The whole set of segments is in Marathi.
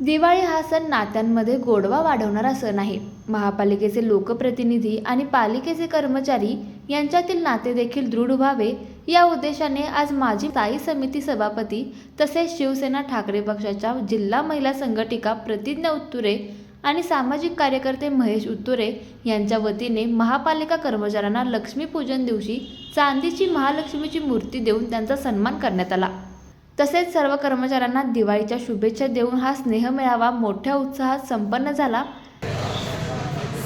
दिवाळी हा सण नात्यांमध्ये गोडवा वाढवणारा सण आहे. महापालिकेचे लोकप्रतिनिधी आणि पालिकेचे कर्मचारी यांच्यातील नाते देखील दृढ व्हावे या उद्देशाने आज माजी स्थायी समिती सभापती तसेच शिवसेना ठाकरे पक्षाच्या जिल्हा महिला संघटिका प्रतिज्ञा उत्तुरे आणि सामाजिक कार्यकर्ते महेश उत्तुरे यांच्या वतीने महापालिका कर्मचाऱ्यांना लक्ष्मीपूजन दिवशी चांदीची महालक्ष्मीची मूर्ती देऊन त्यांचा सन्मान करण्यात आला. तसेच सर्व कर्मचाऱ्यांना दिवाळीच्या शुभेच्छा देऊन हा स्नेह मेळावा मोठ्या उत्साहात संपन्न झाला.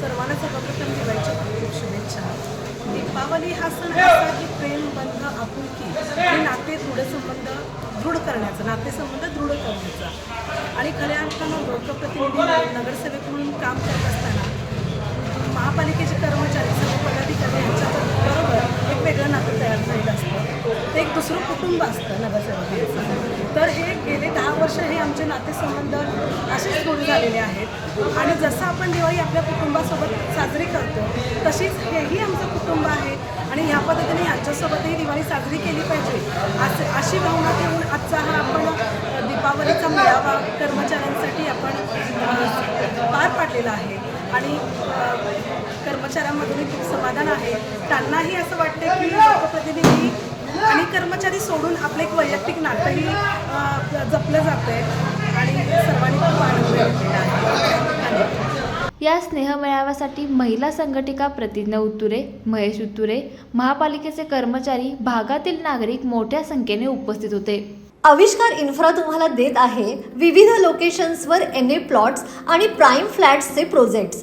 सर्वांना सर्वप्रथम दिवाळीच्या खूप शुभेच्छा. दीपावली हा सण की प्रेम बंध आपुलकी नाते दृढ संबंध दृढ करण्याचा नातेसंबंध दृढ करण्याचा. आणि खऱ्या अर्थानं लोकप्रतिनिधी म्हणून, नगरसेवक म्हणून काम करत असताना महापालिका कर्मचारी सर्व पदाधिकारी यांच्याबरोबर एक वेगळं नातं तयार झालेलं असतं ते एक दुसरं कुटुंब असतं नगरसेवकांचं. तर हे गेले दहा वर्ष हे आमचे नातेसंबंध असेच दृढ झालेले आहेत. आणि जसं आपण दिवाळी आपल्या कुटुंबासोबत साजरी करतो तशीच हेही आमचं कुटुंब आहे. आणि ह्या पद्धतीने यांच्यासोबतही दिवाळी साजरी केली पाहिजे. असे अशी भावना ठेवून आजचा हा आपण दीपावलीचा मेळावा कर्मचाऱ्यांसाठी आपण पार पाडलेला आहे. आणि कर्मचाऱ्यांमधूनही खूप समाधान आहे. त्यांनाही असं वाटतं की लोकप्रतिनिधी आणि कर्मचारी सोडून आपलं एक वैयक्तिक नातंही जपलं जातं आहे आणि सर्वांनी खूप आनंद या स्नेह मेळाव्यासाठी महिला संघटिका प्रतिज्ञा उत्तुरे महेश उत्तुरे महापालिकेचे कर्मचारी भागातील नागरिक मोठ्या संख्येने उपस्थित होते. आविष्कार इन्फ्रा तुम्हाला देत आहे विविध लोकेशन्सवर एन ए प्लॉट्स आणि प्राईम फ्लॅट्सचे प्रोजेक्ट्स